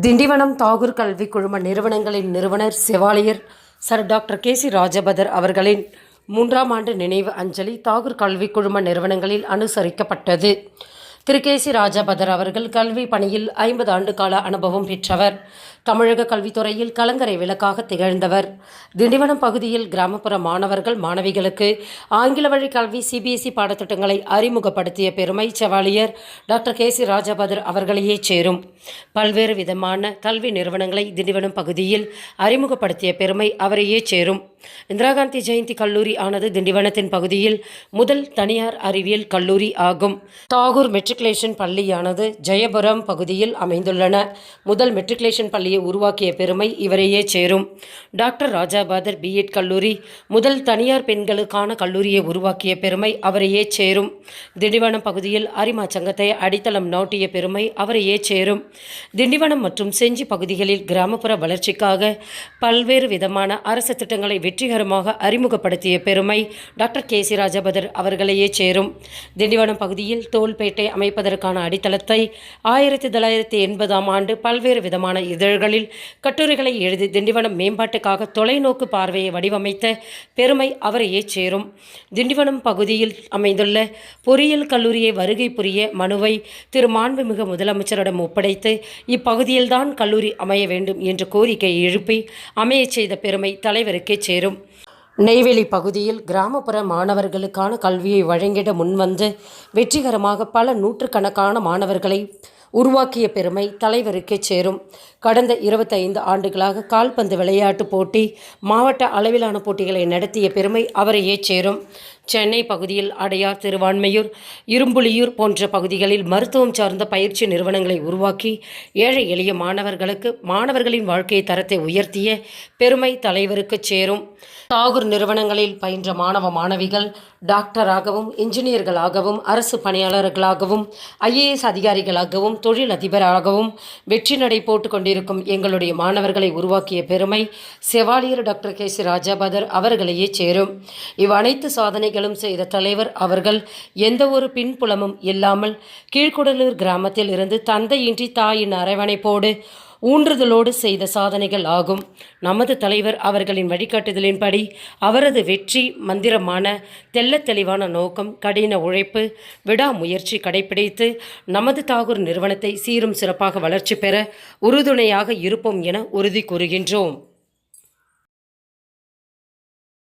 திண்டிவனம் தாகூர் கல்வி குழும நிறுவனங்களின் நிறுவனர் chevalier sir doctor K C Rajapathar அவர்களின் மூன்றாம் ஆண்டு நினைவு அஞ்சலி தாகூர் கல்வி குழும நிறுவனங்களில் அனுசரிக்கப்பட்டது. திரு கே சி ராஜபதர் அவர்கள் கல்வி பணியில் ஐம்பது ஆண்டு கால அனுபவம் பெற்றவர். தமிழக கல்வித்துறையில் கலங்கரை விளக்காக திகழ்ந்தவர். திண்டிவனம் பகுதியில் கிராமப்புற மாணவர்கள் மாணவிகளுக்கு ஆங்கில வழி கல்வி சிபிஎஸ்இ பாடத்திட்டங்களை அறிமுகப்படுத்திய பெருமை chevalier doctor K C Rajapathar அவர்களையே சேரும். பல்வேறு விதமான கல்வி நிறுவனங்களை திண்டிவனம் பகுதியில் அறிமுகப்படுத்திய பெருமை அவரையே சேரும். இந்திரா காந்தி ஜெயந்தி கல்லூரி ஆனது திண்டிவனத்தின் பகுதியில் முதல் தனியார் அறிவியல் கல்லூரி ஆகும். தாகூர் மெட்ரிகுலேஷன் பள்ளியானது ஜெயபுரம் பகுதியில் அமைந்துள்ளன. முதல் மெட்ரிகுலேஷன் பள்ளியை உருவாக்கிய பெருமை இவரையே சேரும். டாக்டர் ராஜாபாதர் பிஎட் கல்லூரி முதல் தனியார் பெண்களுக்கான கல்லூரியை உருவாக்கிய பெருமை அவரையே சேரும். திண்டிவனம் பகுதியில் அரிமா சங்கத்தை அடித்தளம் நாட்டிய பெருமை அவரையே சேரும். திண்டிவனம் மற்றும் செஞ்சி பகுதிகளில் கிராமப்புற வளர்ச்சிக்காக பல்வேறு விதமான அரசு திட்டங்களை வெற்றிகரமாக அறிமுகப்படுத்திய பெருமை டாக்டர் கே சி ராஜபதர் அவர்களையே சேரும். திண்டிவனம் பகுதியில் தோல்பேட்டை அமைப்பதற்கான அடித்தளத்தை ஆயிரத்தி தொள்ளாயிரத்தி எண்பதாம் ஆண்டு பல்வேறு விதமான இதழ்களில் கட்டுரைகளை எழுதி திண்டிவனம் மேம்பாட்டுக்காக தொலைநோக்கு பார்வையை வடிவமைத்த பெருமை அவரையே சேரும். திண்டிவனம் பகுதியில் அமைந்துள்ள பொறியியல் கல்லூரியை வருகை புரிய மனுவை திரு. மாண்புமிகு முதலமைச்சரிடம் ஒப்படைத்து இப்பகுதியில்தான் கல்லூரி அமைய வேண்டும் என்ற கோரிக்கையை எழுப்பி அமையச் செய்த பெருமை தலைவருக்கே சேரும். நெய்வேலி பகுதியில் கிராமப்புற மாணவர்களுக்கான கல்வியை வழங்கிட முன்வந்து வெற்றிகரமாக பல நூற்றுக்கணக்கான மாணவர்களை உருவாக்கிய பெருமை தலைவருக்கே சேரும். கடந்த இருபத்தைந்து ஆண்டுகளாக கால்பந்து விளையாட்டு போட்டி மாவட்ட அளவிலான போட்டிகளை நடத்திய பெருமை அவரையே சேரும். சென்னை பகுதியில் அடையார் திருவான்மையூர் இரும்புலியூர் போன்ற பகுதிகளில் மருத்துவம் சார்ந்த பயிற்சி நிறுவனங்களை உருவாக்கி ஏழை எளிய மாணவர்களுக்கு மாணவர்களின் வாழ்க்கை தரத்தை உயர்த்திய பெருமை தலைவருக்கு சேரும். தாகூர் நிறுவனங்களில் பயின்ற மாணவ மாணவிகள் டாக்டராகவும் இன்ஜினியர்களாகவும் அரசு பணியாளர்களாகவும் ஐஏஎஸ் அதிகாரிகளாகவும் தொழில் அதிபராகவும் வெற்றி நடை போட்டுக் கொண்டிருக்கும் எங்களுடைய மாணவர்களை உருவாக்கிய பெருமை chevalier doctor K C Rajapathar அவர்களையே சேரும். இவ்வனைத்து சாதனைகளும் செய்த தலைவர் அவர்கள் எந்த ஒரு பின்புலமும் இல்லாமல் கீழ்குடலூர் கிராமத்தில் இருந்து தந்தையின்றி தாயின் அரவணைப்போடு ஊன்றுதலோடு செய்த சாதனைகள் ஆகும். நமது தலைவர் அவர்களின் வழிகாட்டுதலின்படி அவரது வெற்றி மந்திரமான தெல்ல தெளிவான நோக்கம் கடின உழைப்பு விடாமுயற்சி கடைபிடித்து நமது தாகூர் நிறுவனத்தை சீரும் சிறப்பாக வளர்ச்சி பெற உறுதுணையாக இருப்போம் என உறுதி கூறுகின்றோம்.